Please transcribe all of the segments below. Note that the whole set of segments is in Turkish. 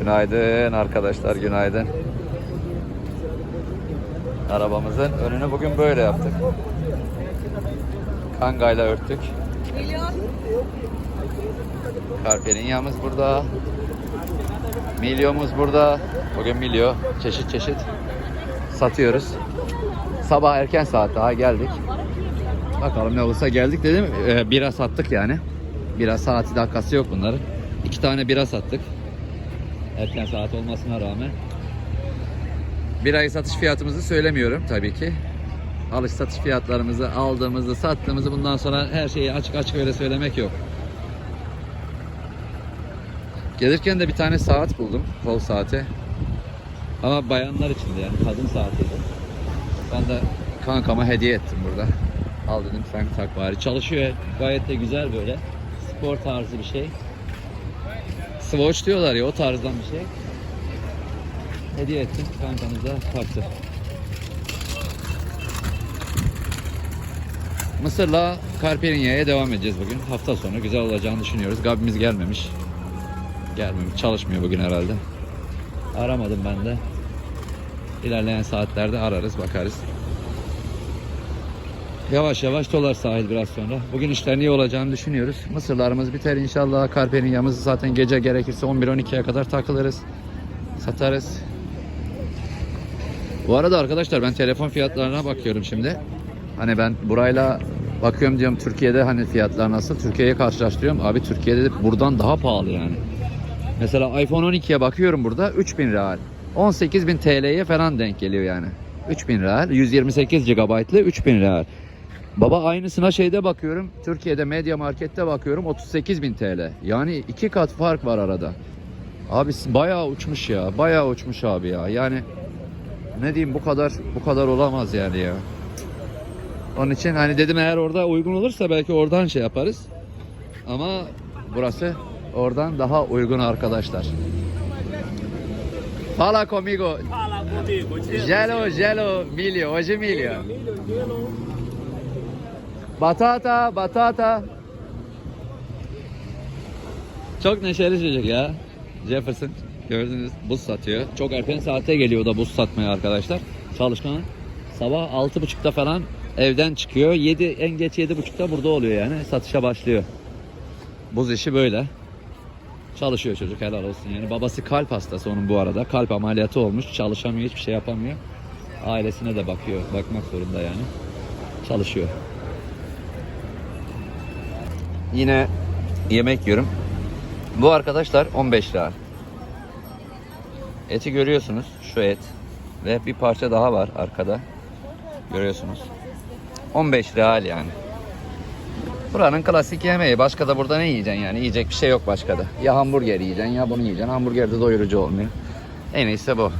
Günaydın arkadaşlar, günaydın. Arabamızın önünü bugün böyle yaptık. Kangayla örttük. Carperinya'mız burada. Milyomuz burada. Bugün milyo çeşit çeşit satıyoruz. Sabah erken saat daha geldik. Bakalım ne olursa geldik dedim. Ee, bira sattık yani. Bira saati dakikası yok bunların. İki tane bira sattık. Erken saat olmasına rağmen. Birayı satış fiyatımızı söylemiyorum tabii ki. Alış satış fiyatlarımızı aldığımızı, sattığımızı bundan sonra her şeyi açık açık öyle söylemek yok. Gelirken de bir tane saat buldum. Kol saati. Ama bayanlar içindi yani kadın saatiydi. Ben de kankama hediye ettim burada. Al dedim sen tak bari. Çalışıyor. Gayet de güzel böyle. Spor tarzı bir şey. Swatch diyorlar ya o tarzdan bir şey. Hediye ettim. Kankamız da taktı. Mısır'la Carperinya'ya devam edeceğiz bugün. Hafta sonu güzel olacağını düşünüyoruz. Gabimiz gelmemiş. Gelmemiş. Çalışmıyor bugün herhalde. Aramadım ben de. İlerleyen saatlerde ararız bakarız. Yavaş yavaş dolar sahil biraz sonra. Bugün işlerin iyi olacağını düşünüyoruz. Mısırlarımız biter inşallah. Karpeninyamızı zaten gece gerekirse 11-12'ye kadar takılırız. Satarız. Bu arada arkadaşlar ben telefon fiyatlarına bakıyorum şimdi. Hani ben burayla bakıyorum diyorum Türkiye'de hani fiyatlar nasıl? Türkiye'ye karşılaştırıyorum. Abi Türkiye'de de buradan daha pahalı yani. Mesela iPhone 12'ye bakıyorum burada 3000 real. 18.000 TL'ye falan denk geliyor yani. 3000 real. 128 GB'lı 3000 real. Baba aynısına şeyde bakıyorum. Türkiye'de Media Market'te bakıyorum 38.000 TL. Yani iki kat fark var arada. Abi bayağı uçmuş ya. Bayağı uçmuş abi ya. Yani ne diyeyim bu kadar bu kadar olamaz yani ya. Onun için hani dedim eğer orada uygun olursa belki oradan şey yaparız. Ama burası oradan daha uygun arkadaşlar. Fala comigo. Fala comigo. Gelo, gelo, milho. Hoje milho. Milho, gelo. Batata, batata. Çok neşeli çocuk ya. Jefferson gördünüz buz satıyor. Çok erken saate geliyor da buz satmaya arkadaşlar. Çalışkan sabah 6.30'da falan evden çıkıyor. 7 en geç 7.30'da burada oluyor yani. Satışa başlıyor. Buz işi böyle. Çalışıyor çocuk helal olsun yani. Babası kalp hastası onun bu arada. Kalp ameliyatı olmuş. Çalışamıyor, hiçbir şey yapamıyor. Ailesine de bakıyor. Bakmak zorunda yani. Çalışıyor. Yine yemek yiyorum. Bu arkadaşlar 15 lira. Eti görüyorsunuz. Şu et. Ve bir parça daha var arkada. Görüyorsunuz. 15 real yani. Buranın klasik yemeği. Başka da burada ne yiyeceksin yani? Yiyecek bir şey yok başka da. Ya hamburger yiyeceksin ya bunu yiyeceksin. Hamburger de doyurucu olmuyor. En iyisi bu.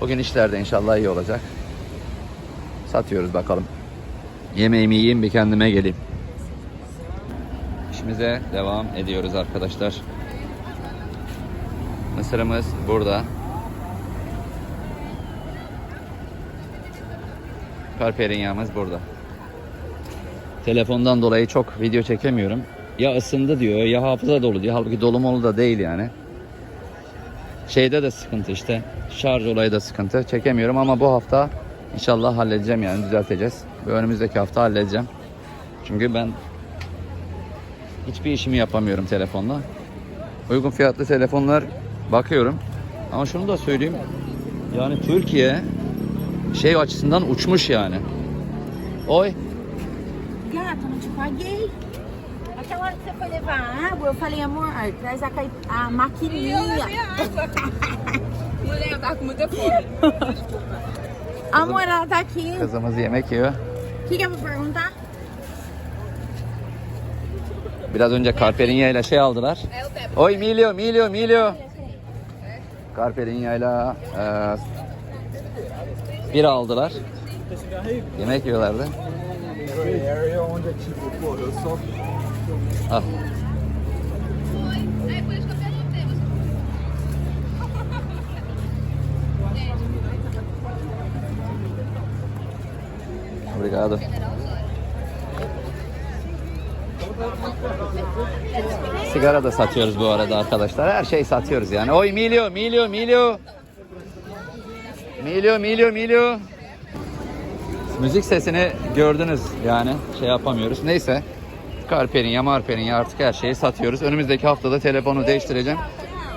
Bugün işlerde inşallah iyi olacak. Satıyoruz bakalım. Yemeğimi yiyeyim bir kendime geleyim. İşimize devam ediyoruz arkadaşlar. Mısırımız burada. Karperinyamız burada. Telefondan dolayı çok video çekemiyorum. Ya ısındı diyor ya hafıza dolu diyor. Halbuki dolu molu da değil yani. Şeyde de sıkıntı işte. Şarj olayı da sıkıntı. Çekemiyorum ama bu hafta inşallah halledeceğim yani düzelteceğiz. Ve önümüzdeki hafta halledeceğim. Çünkü ben hiçbir işimi yapamıyorum telefonla. Uygun fiyatlı telefonlar bakıyorum. Ama şunu da söyleyeyim. Yani Türkiye şey açısından uçmuş yani. Oy. Gato, não te paguei. Aquela hora que você foi levar água, eu falei, amor, traz a, maquininha. Mulher, tava com muita fome. Amor, ela tá aqui. Kızımız yemek yiyor. O que, que eu vou perguntar? Biraz önce Carperinya ile şey aldılar. Oy milyo milyo milyo. Carperinya ile bir aldılar. Yemek yiyorlardı. Al. Você... Obrigado. Sigara da satıyoruz bu arada arkadaşlar. Her şey satıyoruz yani. Oy milyo, milyo, milyo. Milyo, milyo, milyo. Müzik sesini gördünüz yani şey yapamıyoruz. Neyse. Carperinya, Marperinya artık her şeyi satıyoruz. Önümüzdeki haftada telefonu değiştireceğim.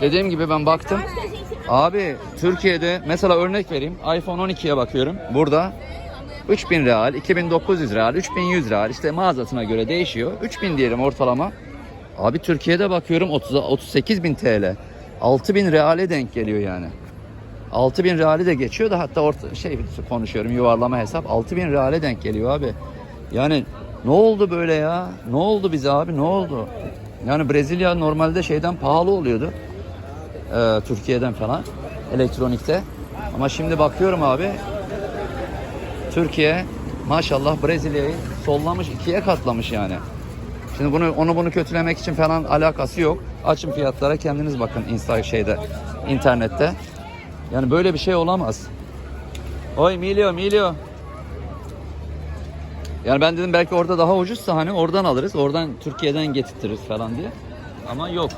Dediğim gibi ben baktım. Abi Türkiye'de mesela örnek vereyim. iPhone 12'ye bakıyorum. Burada 3000 real, 2900 real, 3100 real işte mağazasına göre değişiyor. 3000 diyelim ortalama. Abi Türkiye'de bakıyorum 30 38.000 TL. 6000 reale denk geliyor yani. 6000 reali de geçiyor da hatta orta şey konuşuyorum yuvarlama hesap 6000 reale denk geliyor abi. Yani ne oldu böyle ya? Ne oldu bize abi? Ne oldu? Yani Brezilya normalde şeyden pahalı oluyordu. Ee, Türkiye'den falan elektronikte. Ama şimdi bakıyorum abi Türkiye maşallah Brezilya'yı sollamış ikiye katlamış yani. Şimdi bunu onu bunu kötülemek için falan alakası yok. Açın fiyatlara kendiniz bakın insta şeyde internette. Yani böyle bir şey olamaz. Oy milyo milyo. Yani ben dedim belki orada daha ucuzsa hani oradan alırız. Oradan Türkiye'den getirtiriz falan diye. Ama yok.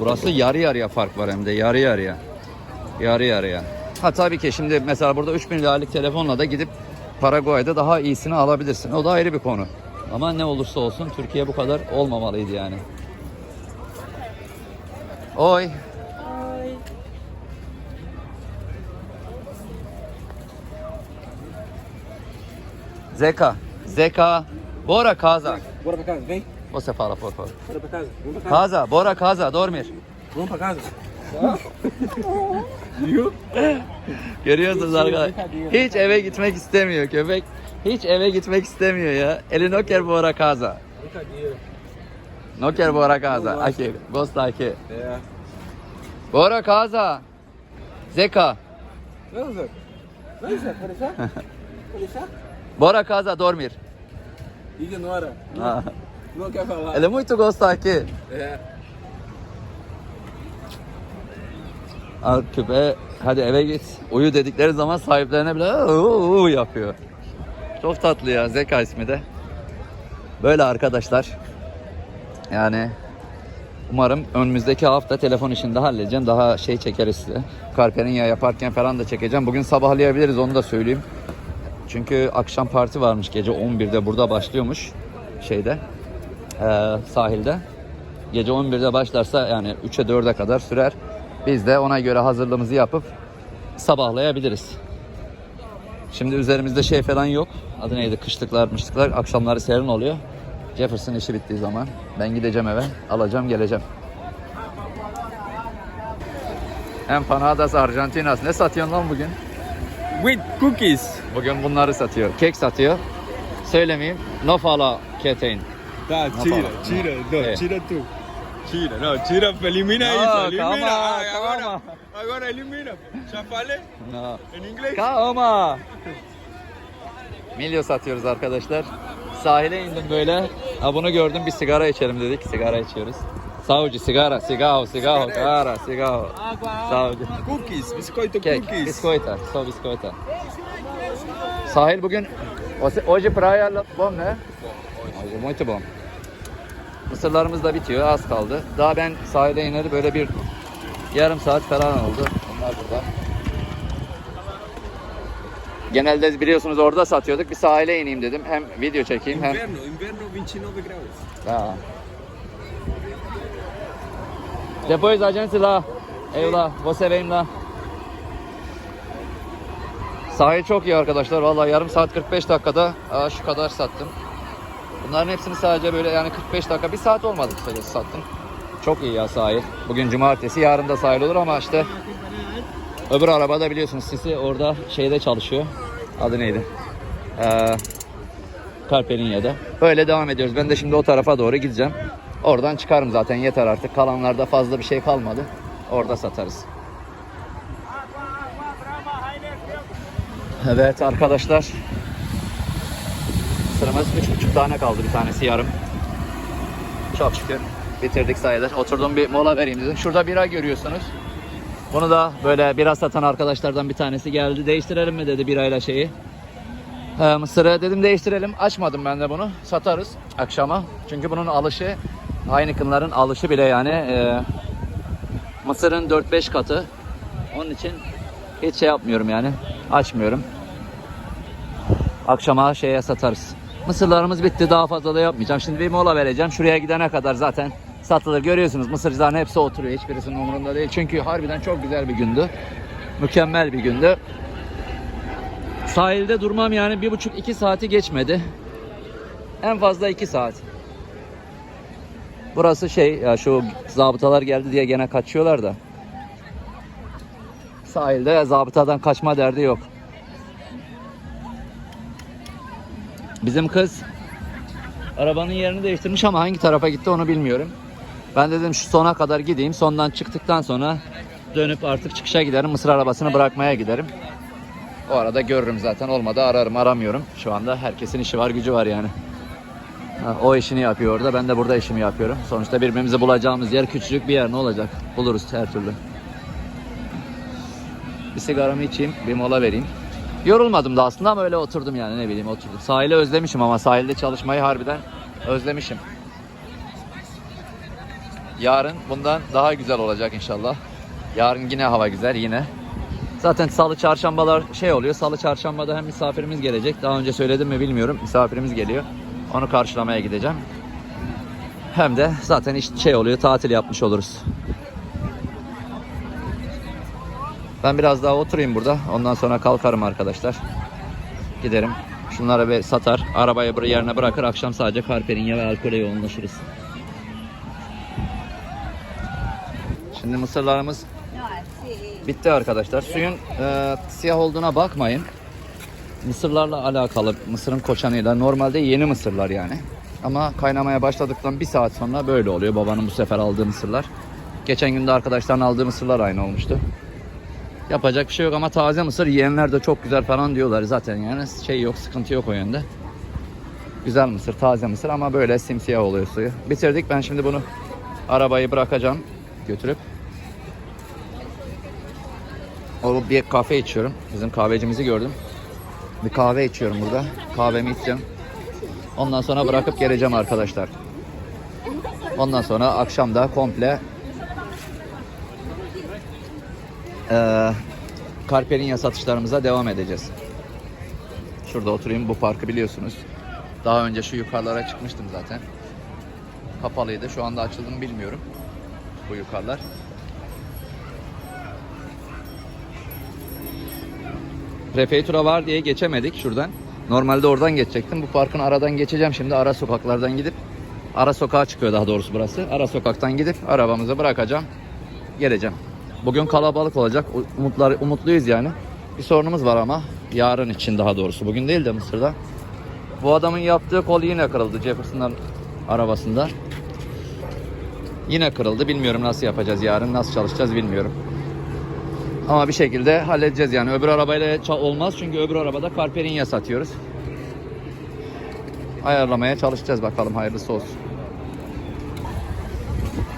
Burası yarı yarıya fark var hem de yarı yarıya. Yarı yarıya. Ha tabii ki şimdi mesela burada 3000 liralık telefonla da gidip Paraguay'da daha iyisini alabilirsin. O da ayrı bir konu. Ama ne olursa olsun Türkiye bu kadar olmamalıydı yani. Oy. Zeka. Zeka. Bora casa. Bora pra casa, vem. Você fala, por favor. Bora pra casa. Vamos pra casa. Casa, bora casa, dormir. Vamos pra casa. Görüyorsunuz arkadaşlar. Hiç eve gitmek istemiyor köpek. Hiç eve gitmek istemiyor ya. Ele no quer bora casa. Brincadeira. No quer bora casa. Aqui, gosta aqui. É. Bora casa. Zeka. Pode deixar? Pode deixar? Bora casa dormir. Ignora. Ah. não quer falar. Ele muito gosta aqui. É. Al köpeğe hadi eve git. Uyu dedikleri zaman sahiplerine bile uuu yapıyor. Çok tatlı ya Zeka ismi de. Böyle arkadaşlar. Yani umarım önümüzdeki hafta telefon işini de halledeceğim. Daha şey çekeriz size. Karperinya yaparken falan da çekeceğim. Bugün sabahlayabiliriz onu da söyleyeyim. Çünkü akşam parti varmış gece 11'de burada başlıyormuş şeyde eee, sahilde. Gece 11'de başlarsa yani 3'e 4'e kadar sürer. Biz de ona göre hazırlığımızı yapıp sabahlayabiliriz. Şimdi üzerimizde şey falan yok. Adı neydi? Kışlıklar, mışlıklar. Akşamları serin oluyor. Jefferson işi bittiği zaman ben gideceğim eve. Alacağım, geleceğim. Empanadas Argentinas. Ne satıyorsun lan bugün? With cookies. Bugün bunları satıyor. Kek satıyor. Söylemeyeyim. No fala ketein. Tá, No fala. tira. No, É. tira tu. Tira, no, tira, elimina No, isso, elimina. calma, Ay, agora, calma. agora elimina. Falei No. em inglês. Kalma. Milyo satıyoruz arkadaşlar. Sahile indim böyle. Ha bunu gördüm bir sigara içelim dedik. Sigara içiyoruz. Savcı sigara, sigaro, sigaro, cara, sigaro. Savcı. Cookies, biscoito Kek, cookies. biscoita, so biscoita. Sahil bugün Hoje- praia bom ne? Hoje muito bom. Mısırlarımız da bitiyor, az kaldı. Daha ben sahile ineri böyle bir yarım saat falan oldu. Onlar burada. Genelde biliyorsunuz orada satıyorduk. Bir sahile ineyim dedim. Hem video çekeyim hem... Inverno, inverno 29 graus. Ha. Depois a gente lá. Eu lá, você vem lá. Sahil çok iyi arkadaşlar. Vallahi yarım saat 45 dakikada aa, şu kadar sattım. Bunların hepsini sadece böyle yani 45 dakika, bir saat olmadı kısacası sattım. Çok iyi ya sahil. Bugün cumartesi, yarın da sahil olur ama işte öbür arabada biliyorsunuz sisi orada şeyde çalışıyor. Adı neydi? Ee, Carpelinya'da. Böyle devam ediyoruz. Ben de şimdi o tarafa doğru gideceğim. Oradan çıkarım zaten yeter artık. Kalanlarda fazla bir şey kalmadı. Orada satarız. Evet arkadaşlar. Sıramız üç buçuk tane kaldı. Bir tanesi yarım. Çok şükür bitirdik sayılır. Oturdum bir mola vereyim dedim. Şurada bira görüyorsunuz. Bunu da böyle bira satan arkadaşlardan bir tanesi geldi. Değiştirelim mi dedi birayla şeyi. Ee, mısırı dedim değiştirelim. Açmadım ben de bunu. Satarız akşama. Çünkü bunun alışı Heineken'ların alışı bile yani e, Mısır'ın 4-5 katı. Onun için hiç şey yapmıyorum yani. Açmıyorum. Akşama şeye satarız. Mısırlarımız bitti. Daha fazla da yapmayacağım. Şimdi bir mola vereceğim. Şuraya gidene kadar zaten satılır. Görüyorsunuz mısırcıların hepsi oturuyor. Hiçbirisinin umurunda değil. Çünkü harbiden çok güzel bir gündü. Mükemmel bir gündü. Sahilde durmam yani bir buçuk iki saati geçmedi. En fazla iki saat. Burası şey ya şu zabıtalar geldi diye gene kaçıyorlar da. Sahilde zabıtadan kaçma derdi yok. Bizim kız arabanın yerini değiştirmiş ama hangi tarafa gitti onu bilmiyorum. Ben dedim şu sona kadar gideyim. Sondan çıktıktan sonra dönüp artık çıkışa giderim. Mısır arabasını bırakmaya giderim. O arada görürüm zaten. Olmadı ararım aramıyorum. Şu anda herkesin işi var gücü var yani. O işini yapıyor orada. Ben de burada işimi yapıyorum. Sonuçta birbirimizi bulacağımız yer küçücük bir yer. Ne olacak? Buluruz her türlü. Bir sigaramı içeyim. Bir mola vereyim. Yorulmadım da aslında ama öyle oturdum yani ne bileyim oturdum. Sahili özlemişim ama sahilde çalışmayı harbiden özlemişim. Yarın bundan daha güzel olacak inşallah. Yarın yine hava güzel yine. Zaten salı çarşambalar şey oluyor. Salı çarşambada hem misafirimiz gelecek. Daha önce söyledim mi bilmiyorum. Misafirimiz geliyor. Onu karşılamaya gideceğim. Hem de zaten iş şey oluyor. Tatil yapmış oluruz. Ben biraz daha oturayım burada. Ondan sonra kalkarım arkadaşlar. Giderim. Şunları bir satar. Arabayı bir yerine bırakır. Akşam sadece karperinye ve alkole yoğunlaşırız. Şimdi mısırlarımız bitti arkadaşlar. Suyun e, siyah olduğuna bakmayın. Mısırlarla alakalı. Mısırın koçanıyla. Normalde yeni mısırlar yani. Ama kaynamaya başladıktan bir saat sonra böyle oluyor. Babanın bu sefer aldığı mısırlar. Geçen gün de arkadaşların aldığı mısırlar aynı olmuştu. Yapacak bir şey yok ama taze mısır yiyenler de çok güzel falan diyorlar zaten yani şey yok sıkıntı yok o yönde. Güzel mısır taze mısır ama böyle simsiyah oluyor suyu. Bitirdik ben şimdi bunu arabayı bırakacağım götürüp. O bir kahve içiyorum. Bizim kahvecimizi gördüm. Bir kahve içiyorum burada. Kahvemi içeceğim. Ondan sonra bırakıp geleceğim arkadaşlar. Ondan sonra akşam da komple eee Karperinya satışlarımıza devam edeceğiz. Şurada oturayım. Bu parkı biliyorsunuz. Daha önce şu yukarılara çıkmıştım zaten. Kapalıydı. Şu anda açıldı mı bilmiyorum. Bu yukarılar. Prefektura var diye geçemedik şuradan. Normalde oradan geçecektim. Bu parkın aradan geçeceğim. Şimdi ara sokaklardan gidip ara sokağa çıkıyor daha doğrusu burası. Ara sokaktan gidip arabamızı bırakacağım. Geleceğim. Bugün kalabalık olacak. Umutlar, umutluyuz yani. Bir sorunumuz var ama yarın için daha doğrusu. Bugün değil de Mısır'da. Bu adamın yaptığı kol yine kırıldı Jefferson'dan arabasında. Yine kırıldı. Bilmiyorum nasıl yapacağız yarın. Nasıl çalışacağız bilmiyorum. Ama bir şekilde halledeceğiz yani. Öbür arabayla olmaz çünkü öbür arabada Carperinya satıyoruz. Ayarlamaya çalışacağız bakalım hayırlısı olsun.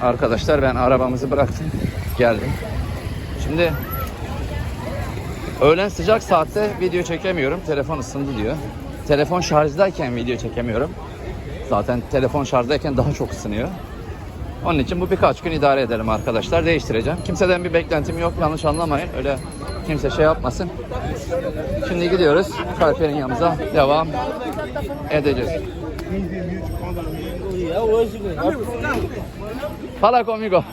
Arkadaşlar ben arabamızı bıraktım. Geldim. Şimdi öğlen sıcak saatte video çekemiyorum. Telefon ısındı diyor. Telefon şarjdayken video çekemiyorum. Zaten telefon şarjdayken daha çok ısınıyor. Onun için bu birkaç gün idare edelim arkadaşlar. Değiştireceğim. Kimseden bir beklentim yok. Yanlış anlamayın. Öyle kimse şey yapmasın. Şimdi gidiyoruz. Kalper'in yanımıza devam edeceğiz. Fala conmigo.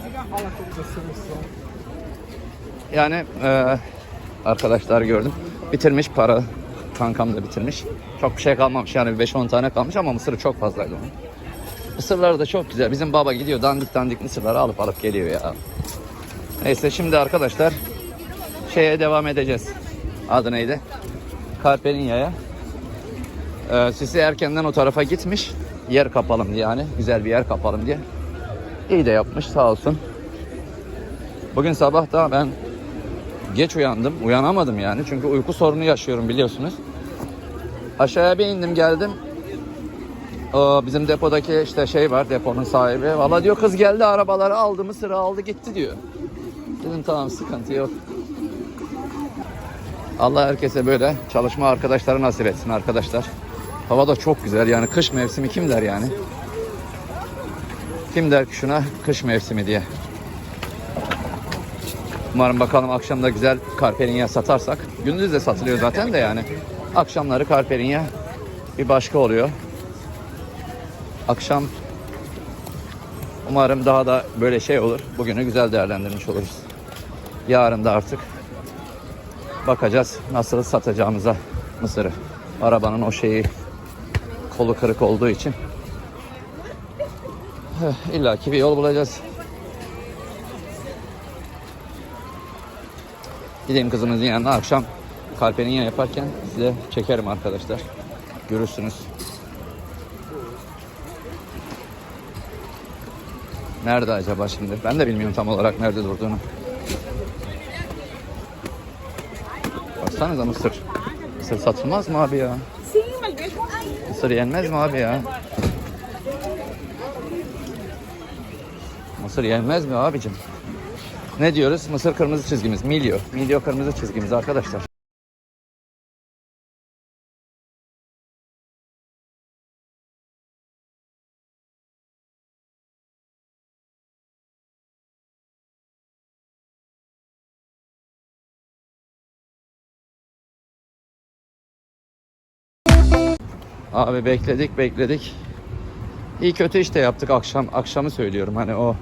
Yani e, arkadaşlar gördüm. Bitirmiş para. Kankam da bitirmiş. Çok bir şey kalmamış yani 5-10 tane kalmış ama mısırı çok fazlaydı onun. Mısırları da çok güzel. Bizim baba gidiyor dandik dandik mısırları alıp alıp geliyor ya. Neyse şimdi arkadaşlar şeye devam edeceğiz. Adı neydi? Karpelinya'ya. Ee, Sisi erkenden o tarafa gitmiş. Yer kapalım diye yani. Güzel bir yer kapalım diye. İyi de yapmış sağ olsun. Bugün sabah da ben geç uyandım. Uyanamadım yani. Çünkü uyku sorunu yaşıyorum biliyorsunuz. Aşağıya bir indim geldim. Bizim depodaki işte şey var deponun sahibi. Valla diyor kız geldi arabaları aldı mısırı aldı gitti diyor. Dedim tamam sıkıntı yok. Allah herkese böyle çalışma arkadaşları nasip etsin arkadaşlar. Hava da çok güzel yani kış mevsimi kim der yani. Kim der şuna kış mevsimi diye. Umarım bakalım akşamda güzel karperinya satarsak. Gündüz de satılıyor zaten de yani. Akşamları karperinya bir başka oluyor. Akşam umarım daha da böyle şey olur. Bugünü güzel değerlendirmiş oluruz. Yarın da artık bakacağız nasıl satacağımıza mısırı. Arabanın o şeyi kolu kırık olduğu için İlla ki bir yol bulacağız. Gideyim kızımızın yanına akşam kalpeniye yaparken size çekerim arkadaşlar. Görürsünüz. Nerede acaba şimdi? Ben de bilmiyorum tam olarak nerede durduğunu. Baksanıza mısır. Mısır satılmaz mı abi ya? Mısır yenmez mi abi ya? Mısır yenmez mi abicim? Ne diyoruz? Mısır kırmızı çizgimiz. Milyo. Milyo kırmızı çizgimiz arkadaşlar. Abi bekledik bekledik. İyi kötü işte yaptık akşam. Akşamı söylüyorum hani o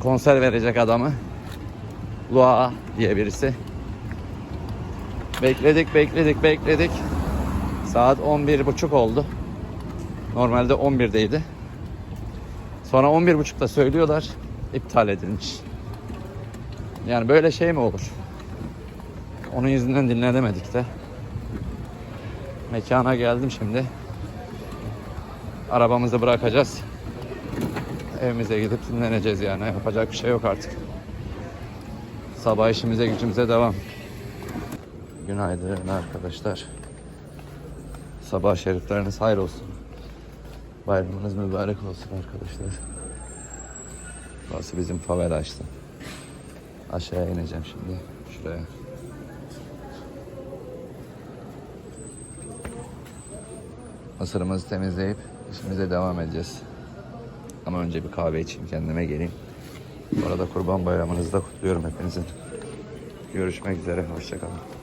konser verecek adamı. Lua diye birisi. Bekledik bekledik bekledik. Saat 11.30 oldu. Normalde 11'deydi. Sonra 11.30'da söylüyorlar. iptal edilmiş. Yani böyle şey mi olur? Onun yüzünden dinlenemedik de. Mekana geldim şimdi. Arabamızı bırakacağız. Evimize gidip dinleneceğiz yani. Yapacak bir şey yok artık. Sabah işimize gücümüze devam. Günaydın arkadaşlar. Sabah şerifleriniz hayır olsun. Bayramınız mübarek olsun arkadaşlar. Burası bizim favela işte. Aşağıya ineceğim şimdi. Şuraya. Mısırımızı temizleyip işimize devam edeceğiz. Ama önce bir kahve içeyim kendime geleyim. Bu arada kurban bayramınızı da kutluyorum hepinizin. Görüşmek üzere. Hoşçakalın.